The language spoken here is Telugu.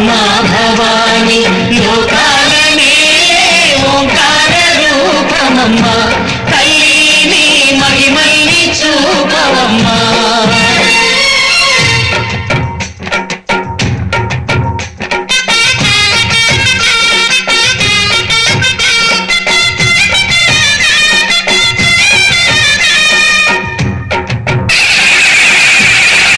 అమ్మా భవాని లోకాలనే ఓంకార రూపమమ్మ. తల్లి నీ మహిమల్ని చూపవమ్మా.